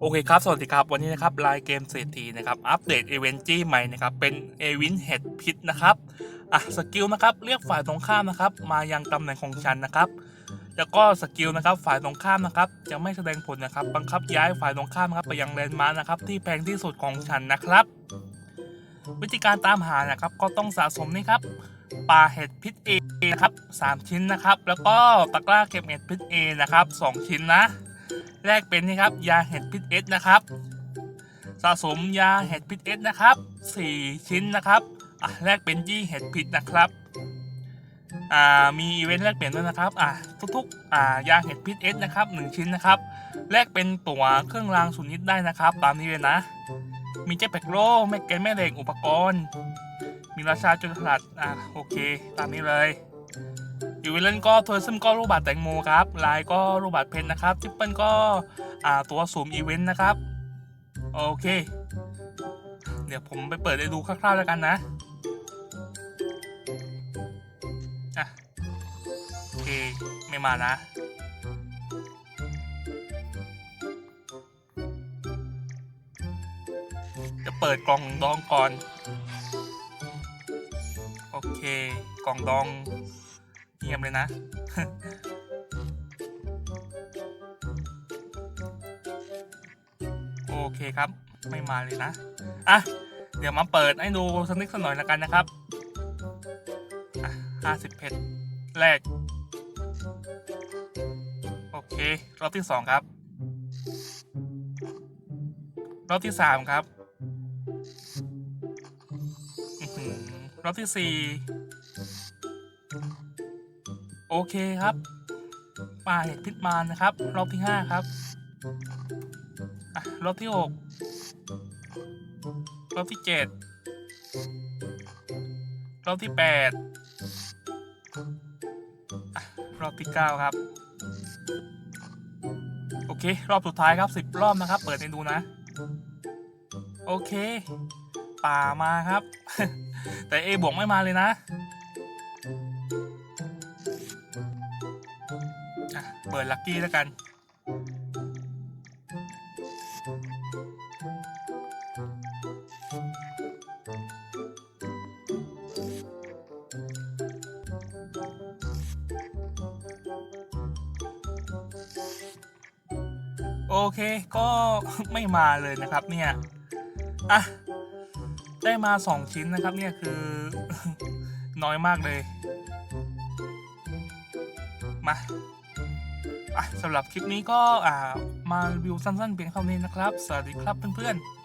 โอเคครับ สวัสดีครับ วันนี้นะครับไลน์เกมเศรษฐีนะครับ อัปเดตเอเวนจี้ใหม่นะครับ เป็นเอวินเฮดพิษนะครับ อะ สกิลนะครับ เรียกฝ่ายตรงข้ามนะครับ มายังตำแหน่งของฉันนะครับ แล้วก็สกิลนะครับ ฝ่ายตรงข้ามนะครับ จะไม่แสดงผลนะครับ บังคับย้ายฝ่ายตรงข้ามครับไปยังแลนด์มาร์คนะครับ ที่แพงที่สุดของฉันนะครับ วิธีการตามหานะครับ ก็ต้องสะสมนี่ครับ ปลาเห็ดพิษเอนะครับสามชิ้นนะครับ แล้วก็ตะกร้าเก็บเห็ดพิษเอนะครับสองชิ้นนะ แรกเป็นนี่ครับยาเห็ดพิษเอสนะครับ สะสมยาเห็ดพิษเอสนะครับ4ชิ้นนะครับอะแรกเป็นยี่เห็ดพิษนะครับอ่ามีอีเวนต์แลกเปลี่ยนด้วยนะครับอะทุกๆอ่ายาเห็ดพิษเอสนะครับ1ชิ้นนะครับแลกเป็นตั๋วเครื่องรางสุนิตได้นะครับ ตามนี้เลยนะ มีเจ็ตแพ็กโลแม่แกนแม่เหล็กอุปกรณ์ มีราชาจุลสลัดอะโอเค ตามนี้เลยอีเวนต์ก็ทัวร์ซึมก็รูปบัตรแตงโมครับลน์ก็รูปบัตรเพนนะครับทิปเปิลก็อ่าตัวสูมอีเวนต์นะครับโอเค เดี๋ยวผมไปเปิดให้ดูคร่าวๆแล้วกันนะอะโอเคไม่มานะจะเปิดกล่องดองก่อน เค กล่องดองเงียบเลยนะ โอเคครับ ไม่มาเลยนะ อะ เดี๋ยวมาเปิดให้ดูสักนิดสักหน่อยล้วกันนะครับ อะห้าสิบเพชรแรก โอเค รอบที่สองครับ รอบที่สามครับ รอบที่สี่โอเคครับปลาเห็ดพิษมารนะครับ รอบที่ห้าครับอะรอบที่หกรอบที่เจ็ดรอบที่แปดรอบที่เก้าครับโอเค รอบสุดท้ายครับสิบรอบนะครับ เปิดให้ดูนะ โอเค ป่ามาครับ แต่เอบวกไม่มาเลยนะะเปิดลัคกี้แล้วกัน โอเคก็ไม่มาเลยนะครับเนี่ย อะ ได้มาสองชิ้นนะครับเนี่ยคือ น้อยมากเลย มาสำหรับคลิปนี้ก็อ่ามารีวิวสั้นๆเพียงเท่านี้นะครับ สวัสดีครับเพื่อนๆ